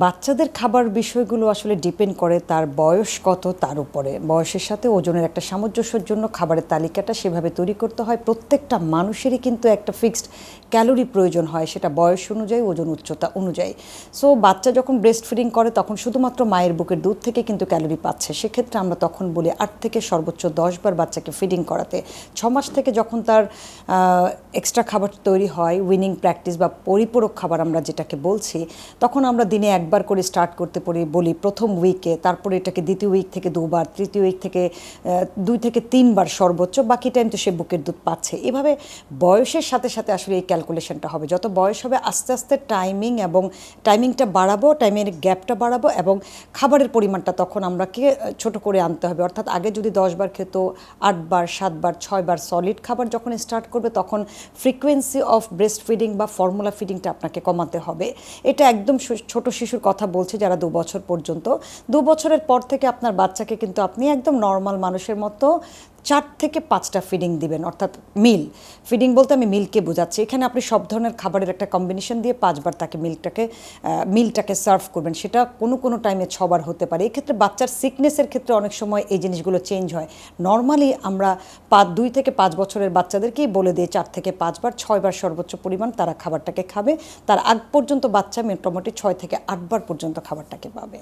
বাচ্চাদের খাবার বিষয়গুলো আসলে ডিপেন্ড করে তার বয়স কত তার উপরে। বয়সের সাথে ওজনের একটা সামঞ্জস্যের জন্য খাবারের তালিকাটা সেভাবে তৈরি করতে হয়। প্রত্যেকটা মানুষেরই কিন্তু একটা ফিক্সড ক্যালোরি প্রয়োজন হয়, সেটা বয়স অনুযায়ী, ওজন উচ্চতা অনুযায়ী। সো বাচ্চা যখন ব্রেস্ট ফিডিং করে, তখন শুধুমাত্র মায়ের বুকের দুধ থেকে কিন্তু ক্যালোরি পাচ্ছে। সেক্ষেত্রে আমরা তখন বলি আট থেকে সর্বোচ্চ দশ বার বাচ্চাকে ফিডিং করাতে। ছ মাস থেকে যখন তার এক্সট্রা খাবার তৈরি হয় উইনিং প্র্যাকটিস বা পরিপূরক খাবার আমরা যেটাকে বলছি, তখন আমরা দিনে একবার করে স্টার্ট করতে পারি বলি প্রথম উইকে তারপরে এটাকে দ্বিতীয় উইক থেকে দুবার, তৃতীয় উইক থেকে দুই থেকে তিনবার সর্বোচ্চ, বাকি টাইম তো সে বুকের দুধ পাচ্ছে। এভাবে বয়সের সাথে সাথে আসলে এই ক্যালকুলেশনটা হবে। যত বয়স হবে, আস্তে আস্তে টাইমিং এবং টাইমিংটা বাড়াবো টাইমের গ্যাপটা বাড়াবো এবং খাবারের পরিমাণটা তখন আমরাকে ছোট করে আনতে হবে। অর্থাৎ আগে যদি দশবার খেত, আটবার, সাতবার, ছয়বার সলিড খাবার যখন স্টার্ট করবে, তখন ফ্রিকোয়েন্সি অফ ব্রেস্ট ফিডিং বা ফর্মুলা ফিডিংটা আপনাকে কমাতে হবে। এটা একদম ছোট শিশুর কথা বলছে যারা দু বছর পর্যন্ত। দু বছরের পর থেকে আপনার বাচ্চাকে কিন্তু আপনি একদম নর্মাল মানুষের মতো চার থেকে পাঁচটা ফিডিং দিবেন, অর্থাৎ মিল ফিডিং বলতে আমি মিলকে বোঝাচ্ছি। এখানে আপনি সব ধরনের খাবারের একটা কম্বিনেশন দিয়ে পাঁচবার তাকে মিল্কটাকে মিলটাকে সার্ভ করবেন। সেটা কোনো কোনো টাইমে ছবার হতে পারে। এক্ষেত্রে বাচ্চার সিকনেসের ক্ষেত্রে অনেক সময় এই জিনিসগুলো চেঞ্জ হয়। নর্মালি আমরা পাঁচ, দুই থেকে পাঁচ বছরের বাচ্চাদেরকেই বলে দিই, চার থেকে পাঁচবার, ছয়বার সর্বোচ্চ পরিমাণ তারা খাবারটাকে খাবে। তার আগ পর্যন্ত বাচ্চা মোটামুটি ছয় থেকে আটবার পর্যন্ত খাবারটাকে পাবে।